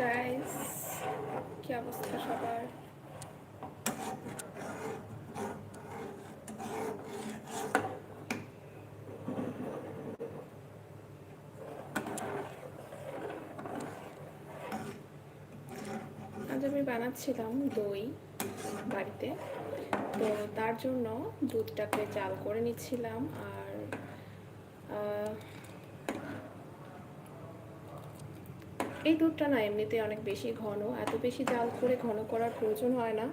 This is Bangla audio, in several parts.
গাইস কি অবস্থা সবার? আজ আমি বানাচ্ছিলাম দই বাড়িতে। তো তার জন্য দুধটাকে জাল করে নিচ্ছিলাম আর এই দুধটা না এমনিতে অনেক বেশি ঘন, এত বেশি জাল করে ঘন করার প্রয়োজন হয় না।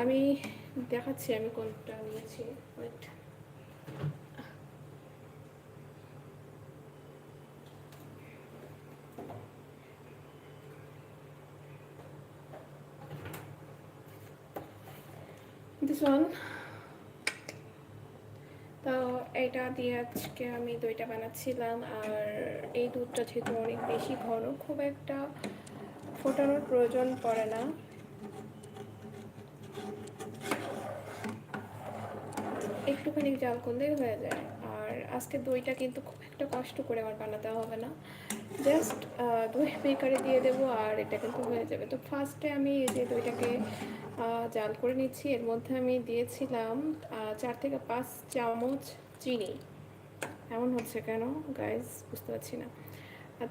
আমি দেখাচ্ছি আমি কোনটা নিয়েছি। ওয়েট দিস ওয়ান তো এটা দিয়ে আজকে আমি দইটা বানাচ্ছিলাম আর এই দুধটা যেহেতু অনেক বেশি ঘন, খুব একটা ফোটানোর প্রয়োজন পড়ে না। একটুখানি জাল করলেই হয়ে যায়। আর আজকে দইটা কিন্তু খুব একটা কষ্ট করে আমার বানাতে হবে না। জাস্ট দই বেকারে দিয়ে দেবো আর এটা কিন্তু হয়ে যাবে। তো ফার্স্টে আমি এই যে দইটাকে জাল করে নিচ্ছি। এর মধ্যে আমি দিয়েছিলাম চার থেকে পাঁচ চামচ চিনি। এমন হচ্ছে কেন? গাইজ বুঝতে পারছি না।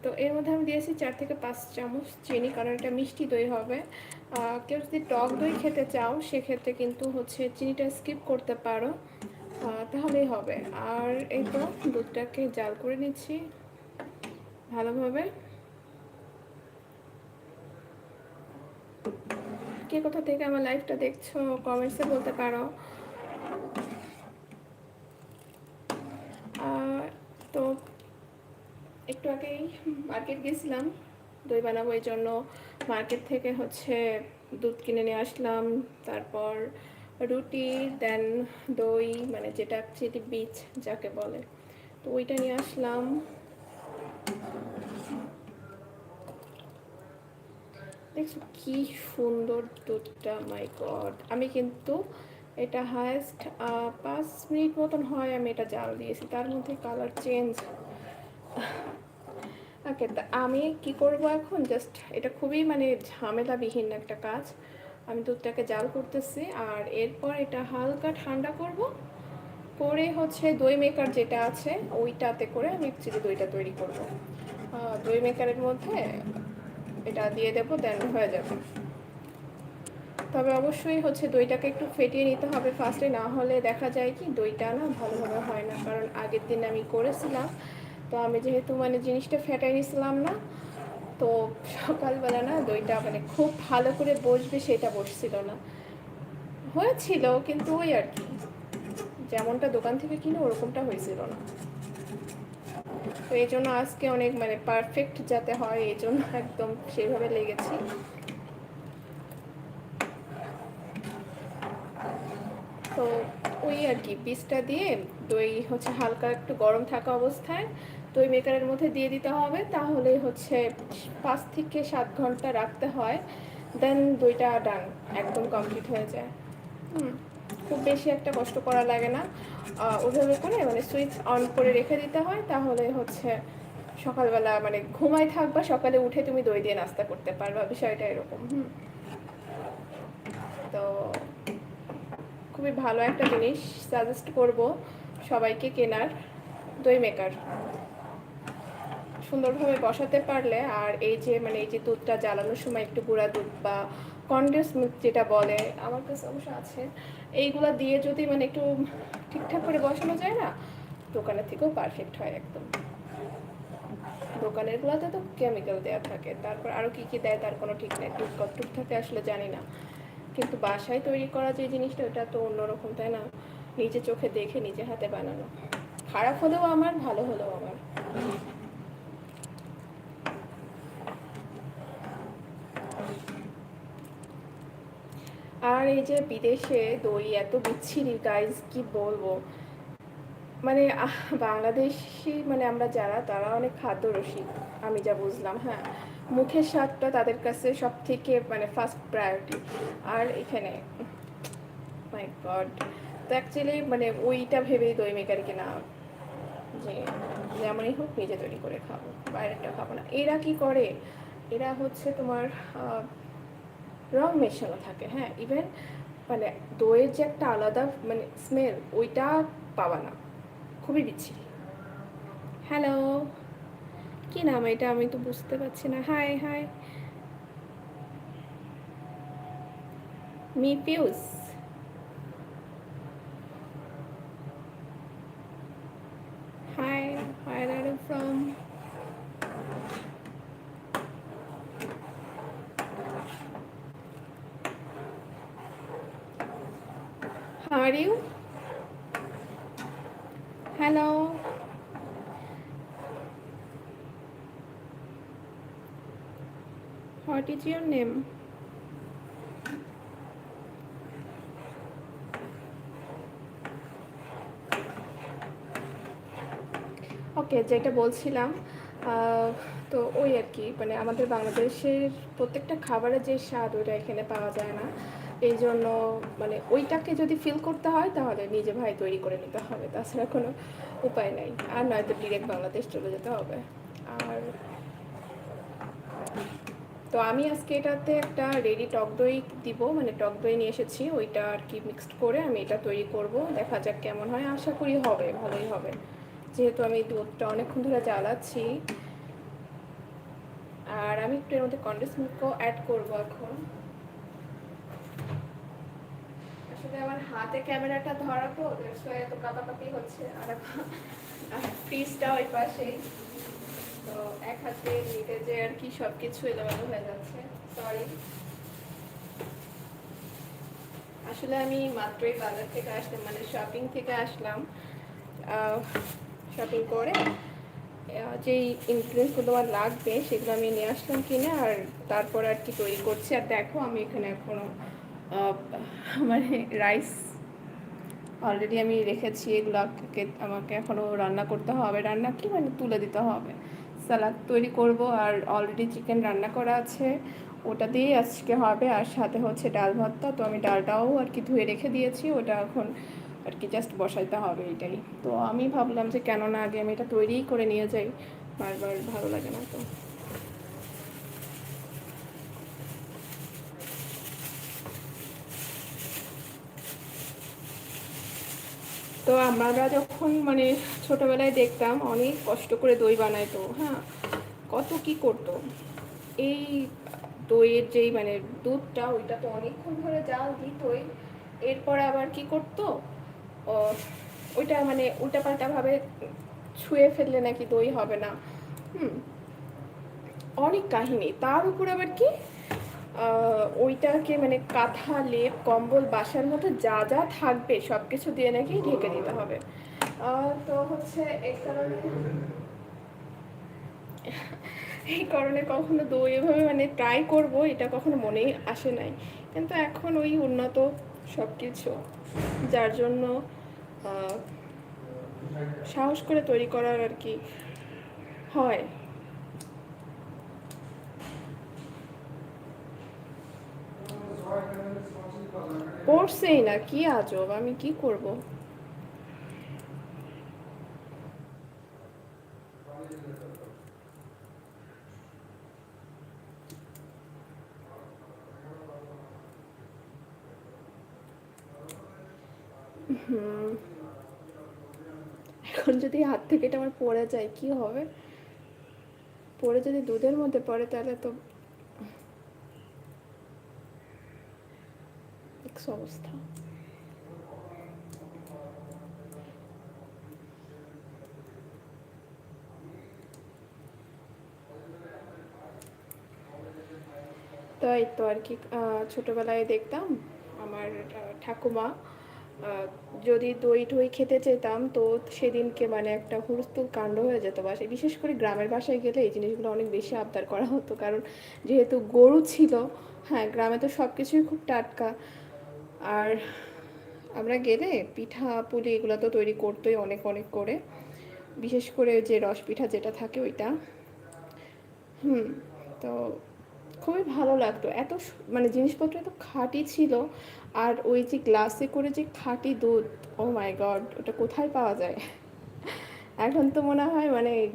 তো এর মধ্যে আমি দিয়েছি চার থেকে পাঁচ চামচ চিনি, কারণ এটা মিষ্টি দই হবে। কেউ যদি টক দই খেতে চাও, সেক্ষেত্রে কিন্তু হচ্ছে চিনিটা স্কিপ করতে পারো। তাহলেই হবে। আর এই তো দুধটাকে জাল করে নিচ্ছি ভালোভাবে। কে কোথা থেকে আমার লাইফটা দেখছ কমেন্টসে বলতে পারো। তো একটু আগেই মার্কেট গেছিলাম, দই বানাবো এই জন্য মার্কেট থেকে হচ্ছে দুধ কিনে নিয়ে আসলাম, তারপর রুটি দেন দই মানে যেটা, চিলি বীজ যাকে বলে। তো ওইটা নিয়ে আসলাম। দেখছ কি সুন্দর দুধটা মাই গড আমি কিন্তু এটা হায়েস্ট পাঁচ মিনিট মতন হয় আমি এটা জাল দিয়েছি। তার মধ্যে কালার চেঞ্জ ওকে তা আমি কি করব এখন? জাস্ট এটা খুবই মানে ঝামেলাবিহীন একটা কাজ। আমি দুধটাকে জাল করতেছি আর এরপর এটা হালকা ঠান্ডা করব। করে হচ্ছে দই মেকার যেটা আছে, ওইটাতে করে আমি অ্যাকচুয়ালি দইটা তৈরি করব। দই মেকারের মধ্যে এটা দিয়ে দেবো দেন হয়ে যাবে। তবে অবশ্যই হচ্ছে দইটাকে একটু ফেটিয়ে নিতে হবে ফার্স্টে না হলে দেখা যায় কি দইটা না ভালোভাবে হয় না, কারণ আগের দিন আমি করেছিলাম। তো আমি যেহেতু মানে জিনিসটা ফেটাই নিছিলাম না, তো সকালবেলা না দইটা মানে খুব ভালো করে বসবে সেটা বসছিল না। হয়েছিল, কিন্তু ওই আর কি। যেমনটা দোকান থেকে কিনে ওরকমটা হয়েছিল না। তো এই জন্য আজকে অনেক মানে পারফেক্ট যাতে হয়, এই জন্য একদম সেভাবে লেগেছি। তো ওই আর কি, পিসটা দিয়ে দই হচ্ছে হালকা একটু গরম থাকা অবস্থায় দই মেকারের মধ্যে দিয়ে দিতে হবে, তাহলে হচ্ছে পাঁচ থেকে সাত ঘণ্টা রাখতে হয় দেন দইটা ডান একদম কমপ্লিট হয়ে যায়। হুম। খুব বেশি একটা কষ্ট করা লাগে না। আহ, ওইভাবে করে মানে সুইচ অন করে রেখে দিতে হয় তাহলে হচ্ছে সকালবেলা মানে ঘুমাই থাকবা সকালে উঠে তুমি দই দিয়ে নাস্তা করতে পারবা বিষয়টা এরকম হুম। তো খুবই ভালো একটা জিনিস সাজেস্ট করব সবাইকে কেনার দই মেকার সুন্দরভাবে বসাতে পারলে আর এই যে মানে এই যে দুধটা জ্বালানোর সময় একটু গুঁড়া দুধ বা কন্ডেন্স মিল্ক যেটা বলে, আমার কাছে অবশ্য আছে। এইগুলো দিয়ে যদি মানে একটু ঠিকঠাক করে বসানো যায় না, দোকানের থেকেও পারফেক্ট হয় একদম। দোকানের গুলাতে তো কেমিক্যাল দেওয়া থাকে, তারপর আরও কি কি দেয় তার কোনো ঠিক নেই টুক টুক থাকে আসলে জানি না। কিন্তু বাসায় তৈরি করা যে জিনিসটা, ওটা তো অন্যরকম, তাই না? নিজে চোখে দেখে নিজে হাতে বানানো। খারাপ হলেও আমার, ভালো হলেও আমার আর এই যে বিদেশে দই এত বিচ্ছিরি গাইজ কি বলব? মানে বাংলাদেশি মানে আমরা যারা, তারা অনেক খাদ্য রসিক আমি যা বুঝলাম হ্যাঁ? মুখের স্বাদটা তাদের কাছে সব থেকে মানে ফার্স্ট প্রায়োরিটি আর এখানে মাই গড তো অ্যাকচুয়ালি মানে ওইটা ভেবেই দই মেকার কিনা যে, যেমনই হোক, নিজে তৈরি করে খাব বাইরেরটা খাব না। এরা কি করে? এরা হচ্ছে তোমার রং মেশানো থাকে হ্যাঁ? ইভেন মানে দইয়ের যে একটা আলাদা মানে স্মেল ওইটা পাওয়া না। খুবই বিচ্ছিরি। হ্যালো কি নাম এটা? আমি তো বুঝতে পারছি না। হাই হাই মি পিউস is your name? ওকে যেটা বলছিলাম তো ওই আর কি মানে আমাদের বাংলাদেশের প্রত্যেকটা খাবারের যে স্বাদ ওইটা এখানে পাওয়া যায় না। এই জন্য মানে ওইটাকে যদি ফিল করতে হয়, তাহলে নিজে ভাই তৈরি করে নিতে হবে। তাছাড়া কোনো উপায় নাই। আর নয়তো ডিরেক্ট বাংলাদেশ চলে যেতে হবে। আর তো আমি আজকে এটাতে একটা রেডি টক দই দিব মানে টক দই নিয়ে এসেছি, ওইটা আর কি মিক্সড করে আমি এটা তৈরি করব। দেখা যাক কেমন হয়, আশা করি হবে, ভালোই হবে। যেহেতু আমি দুধটা অনেকক্ষণ ধরে জ্বালাচ্ছি। আর আমি একটু এর মধ্যে কন্ডেন্স মিল্কও অ্যাড করব এখন। আসলে আমার হাতে ক্যামেরাটা ধরা তো এত কাপাকাপি হচ্ছে। আর ফ্রিজটা ওই পাশেই। তো এক হাতে নিতে যে আর কি সব কিছু এলোমেলো হয়ে যাচ্ছে। আসলে আমি মাত্রই বাজার থেকে আসলাম মানে শপিং থেকে আসলাম শপিং করে যেই ইনগ্রিডিয়েন্টসগুলো আমার লাগবে সেগুলো আমি নিয়ে আসলাম কিনে, আর তারপর আর কি তৈরি করছি। আর দেখো আমি এখানে এখনও মানে রাইস অলরেডি আমি রেখেছি, এগুলোকে আমাকে এখনও রান্না করতে হবে। রান্না কি? মানে তুলে দিতে হবে। সালাদ তৈরি করব আর অলরেডি চিকেন রান্না করা আছে। ওটা দিয়েই আজকে হবে। আর সাথে হচ্ছে ডাল ভর্তা। তো আমি ডালটাও আর কি ধুয়ে রেখে দিয়েছি। ওটা এখন আর কি জাস্ট বসাইতে হবে এটাই তো আমি ভাবলাম যে কেন না আগে আমি এটা তৈরিই করে নিয়ে যাই। বারবার ভালো লাগে না তো। তো আমরা যখন মানে ছোটবেলায় দেখতাম, অনেক কষ্ট করে দই বানাইতো হ্যাঁ? কত কি করতো? এই দইয়ের যেই মানে দুধটা, ওইটা তো অনেকক্ষণ ধরে জাল দিতই। এরপর আবার কি করতো? ওইটা মানে উল্টাপাল্টা ভাবে ছুঁয়ে ফেললে নাকি দই হবে না। হুম, অনেক কাহিনী। তার উপর আবার কি? ওইটাকে মানে কাঁথা, লেপ, কম্বল, বাসার মতো যা যা থাকবে সব কিছু দিয়ে নাকি ঢেকে দিতে হবে। তো হচ্ছে এই কারণে এই কারণে কখনো দই এভাবে মানে ট্রাই করব, এটা কখনো মনেই আসে নাই। কিন্তু এখন ওই উন্নত সব কিছু যার জন্য সাহস করে তৈরি করার আর কি হয়। পড়ছেই না, কি আজব, আমি কি করব? এখন যদি হাত থেকে এটা আমার পড়ে যায়, কি হবে? পড়ে যদি দুধের মধ্যে পড়ে, তাহলে তো অবস্থা। তাই তো আর কি ছোটবেলায় দেখতাম আমার ঠাকুমা যদি দই টই খেতে চেতাম তো সেদিনকে মানে একটা হুলস্থুল কাণ্ড হয়ে যেত বাসায় বিশেষ করে গ্রামের বাসায় গেলে এই জিনিসগুলো অনেক বেশি আবদার করা হতো। কারণ যেহেতু গরু ছিল হ্যাঁ গ্রামে তো সব কিছুই খুব টাটকা। আর আমরা গেলে পিঠা, পুলি এগুলো তো তৈরি করতোই অনেক অনেক করে। বিশেষ করে যে রস পিঠা যেটা থাকে ওইটা। হুম, তো খুবই ভালো লাগতো। এত মানে জিনিসপত্র এত খাঁটি ছিল। আর ওই যে গ্লাসে করে যে খাঁটি দুধ ও মাই গড ওটা কোথায় পাওয়া যায়? এখন তো মনে হয় মানে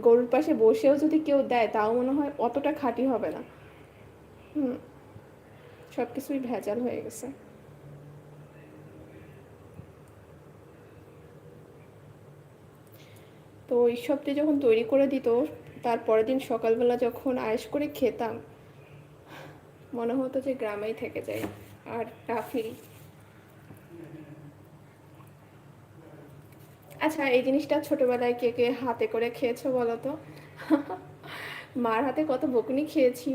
গরুর পাশে বসেও যদি কেউ দেয়, তাও মনে হয় অতটা খাঁটি হবে না। হুম সব কিছুই ভেজাল হয়ে গেছে। তো সবটি যখন তৈরি করে দিত, তার পরের দিন সকালবেলা যখন আয়েস করে খেতাম, মনে হতো যে গ্রামেই থেকে যাই, আর রাফিল আচ্ছা এই জিনিসটা ছোটবেলায় কে কে হাতে করে খেয়েছো বলো তো? মার হাতে কত বকুনি খেয়েছি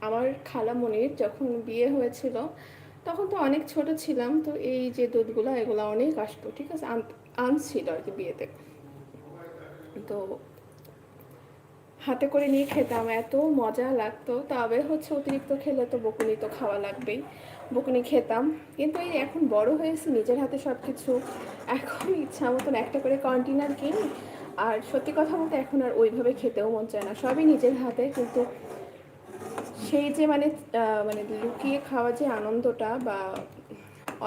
আমার খালা মনির যখন বিয়ে হয়েছিল, তখন তো অনেক ছোট ছিলাম, তো এই যে দুধগুলো, এগুলো অনেক আসতো, ঠিক আছে? আন- আনছিল আর কি বিয়েতে। তো হাতে করে নিয়ে খেতাম, এত মজা লাগতো। তবে হচ্ছে অতিরিক্ত খেলে তো বকুনি তো খাওয়া লাগবেই। বকুনি খেতাম। কিন্তু এই এখন বড় হয়েছে, নিজের হাতে সব কিছু এখন ইচ্ছা মতন একটা করে কন্টেনার কিনি। আর সত্যি কথা বলতে এখন আর ওইভাবে খেতেও মন চায় না। সবই নিজের হাতে। কিন্তু সেই যে মানে মানে লুকিয়ে খাওয়া যে আনন্দটা বা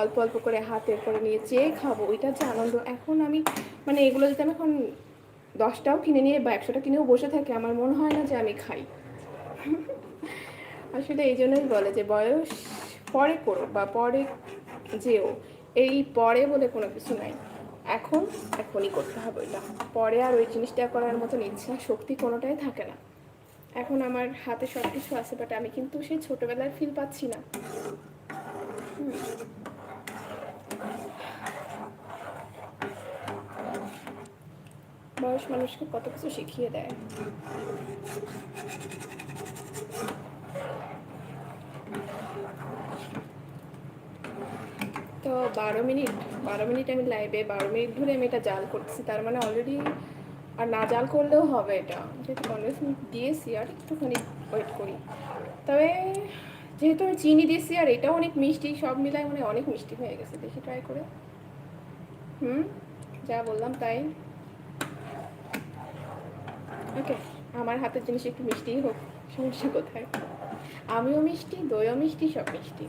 অল্প অল্প করে হাতে করে নিয়ে চেয়ে খাব ওইটা যে আনন্দ, এখন আমি মানে এগুলো যদি আমি এখন দশটাও কিনে নিয়ে বা একশোটা কিনেও বসে থাকে, আমার মনে হয় না যে আমি খাই। আসলে এই জন্যই বলে যে বয়স পরে করো বা পরে যেও, এই পরে বলে কোনো কিছু নাই। এখন, এখনই করতে হবে ওইটা। পরে আর ওই জিনিসটা করার মতন ইচ্ছা, শক্তি কোনোটাই থাকে না। এখন আমার হাতে সব কিছু আছে বাট আমি কিন্তু সেই ছোটবেলার ফিল পাচ্ছি না। বয়স মানুষকে কত কিছু শিখিয়ে দেয়। তো বারো মিনিট বারো মিনিট আমি লাইভে বারো মিনিট ধরে আমি এটা জাল করতেছি তার মানে অলরেডি আর না জাল করলেও হবে এটা। যেহেতু কনভেনশন দিয়েছি আর একটুখানি ওয়েট করি। তবে যেহেতু আমি চিনি দিয়েছি আর এটাও অনেক মিষ্টি, সব মিলায় মানে অনেক মিষ্টি হয়ে গেছে। দেখি ট্রাই করে। হুম, যা বললাম তাই। ওকে আমার হাতের জিনিস একটু মিষ্টিই হোক, সমস্যা কোথায়? আমিও মিষ্টি, দইও মিষ্টি, সব মিষ্টি।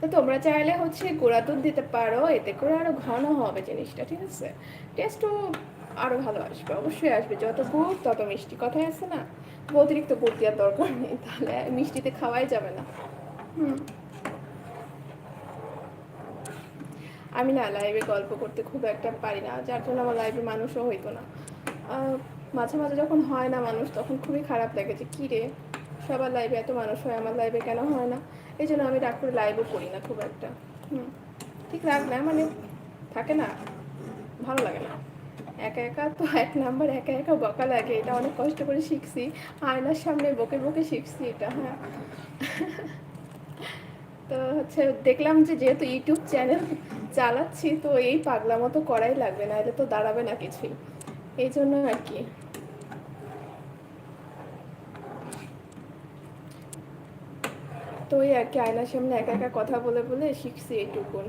তো তোমরা চাইলে হচ্ছে গোড়া দুধ দিতে পারো, এতে করে আরও ঘন হবে জিনিসটা, ঠিক আছে? টেস্টও আরও ভালো আসবে, অবশ্যই আসবে। যত গুড়, তত মিষ্টি, কথাই আছে না? অতিরিক্ত গুড় দেওয়ার দরকার নেই, তাহলে মিষ্টিতে খাওয়াই যাবে না। হুম। আমি না লাইভে গল্প করতে খুব একটা পারি না, যার জন্য আমার লাইভে মানুষও হইতো না। মাঝে মাঝে যখন হয় না মানুষ, তখন খুবই খারাপ লাগে যে, কী রে? সবার লাইভে এত মানুষ হয়, আমার লাইভে কেন হয় না? এই জন্য আমি রাগ করে লাইভও করি না খুব একটা। হুম। ঠিক রাগ না মানে থাকে না, ভালো লাগে না। একা একা তো এক নাম্বার একা একা বকা লাগে, এটা অনেক কষ্ট করে শিখছি। আয়নার সামনে বকে বকে শিখছি এটা হ্যাঁ। তো হচ্ছে দেখলাম যে, যেহেতু ইউটিউব চ্যানেল চালাচ্ছি তো এই পাগলা মতো করাই লাগবে না এলে তো দাঁড়াবে না কিছুই। এই জন্য আর কি। তো ওই আর কি, আয়নার সামনে একা একা কথা বলে বলে শিখছি এইটুকুন।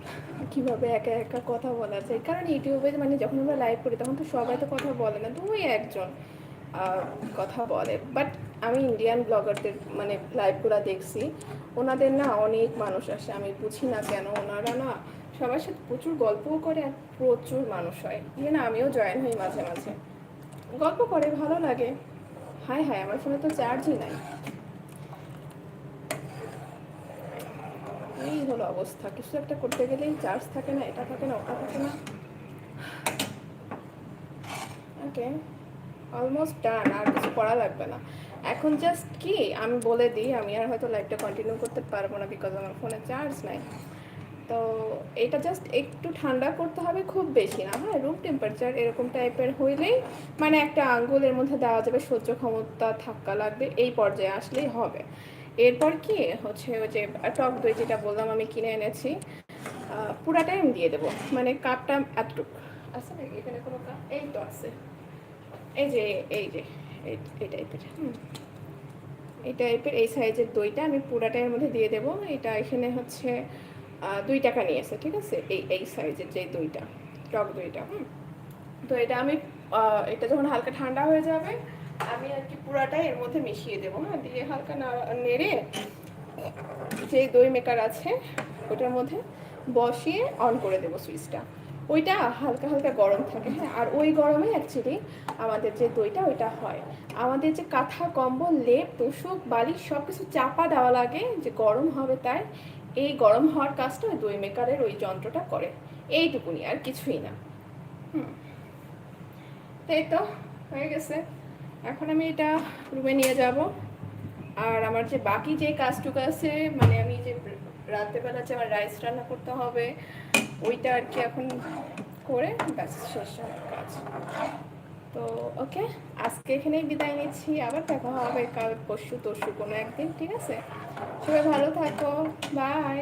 কীভাবে একা একা কথা বলা যায়। কারণ ইউটিউবে মানে যখন আমরা লাইভ করি, তখন তো সবাই তো কথা বলে না, তো ওই একজন কথা বলে। বাট আমি ইন্ডিয়ান ব্লগারদের মানে লাইভগুলো দেখছি, ওনাদের না অনেক মানুষ আসে, আমি বুঝি না কেন, ওনারা না সবার সাথে প্রচুর গল্পও করে আর প্রচুর মানুষ হয়। ইয়ে না আমিও জয়েন হই মাঝে মাঝে। গল্প করে, ভালো লাগে। হাই হাই আমার ফোনে তো চার্জই নাই। এই হলো অবস্থা। কিছু একটা করতে গেলেই চার্জ থাকে না, এটা থাকে না, ওটা থাকে না। ওকে অলমোস্ট ডান আর কিছু করা লাগবে না। এখন জাস্ট কি? আমি বলে দিই, আমি আর হয়তো লাইভটা কন্টিনিউ করতে পারব না বিকজ আমার ফোনে চার্জ নাই। তো এটা জাস্ট একটু ঠান্ডা করতে হবে খুব বেশি না। হ্যাঁ রুম টেম্পারেচার এরকম টাইপের হইলেই মানে একটা আঙ্গুলের মধ্যে দেওয়া যাবে সহ্য ক্ষমতা থাকা লাগবে এই পর্যায়ে আসলেই হবে। এরপর কি? হচ্ছে ওই যে টক দই যেটা বললাম আমি কিনে এনেছি আহ, পুরাটাই আমি দিয়ে দেবো। মানে কাপটা এতটুকু। আছে নাকি এখানে কোনো কাপ? এই তো আছে। এই যে এই যে এই- টাইপের হুম। এই টাইপের এই সাইজের দইটা আমি পুরাটাই এর মধ্যে দিয়ে দেবো। এটা এখানে হচ্ছে দুই টাকা নিয়েছে ঠিক আছে? এই এই সাইজের যে দইটা, টক দইটা, হুম? তো এটা আমি এটা যখন হালকা ঠান্ডা হয়ে যাবে, আমি আর কি পুরাটাই এর মধ্যে মিশিয়ে দেবো হ্যাঁ? দিয়ে হালকা নেড়ে যে দই মেকার আছে, ওটার মধ্যে বসিয়ে অন করে দেবো সুইচটা ওইটা হালকা হালকা গরম থাকে হ্যাঁ? আর ওই গরমে অ্যাকচুয়ালি আমাদের যে দইটা, ওইটা হয়। আমাদের যে কাঁথা, কম্বল, লেপ, তোষক বালিশ সব কিছু চাপা দেওয়া লাগে, যে গরম হবে তাই এই গরম হওয়ার কাজটা দই মেকারের ওই যন্ত্রটা করে। এইটুকুনি আর কিছুই না। এই তো, হয়ে গেছে। এখন আমি এটা রুমে নিয়ে যাব। আর আমার যে বাকি যে কাজটুকু আছে মানে আমি যে রাত্রেবেলা যে আমার রাইস রান্না করতে হবে, ওইটা আর কি এখন করে ব্যাস, শেষ কাজ। তো ওকে আজকে এখানেই বিদায় নিচ্ছি। আবার দেখা হবে কাল, পরশু, তরশু কোনো একদিন, ঠিক আছে? সবাই ভালো থাকো বাই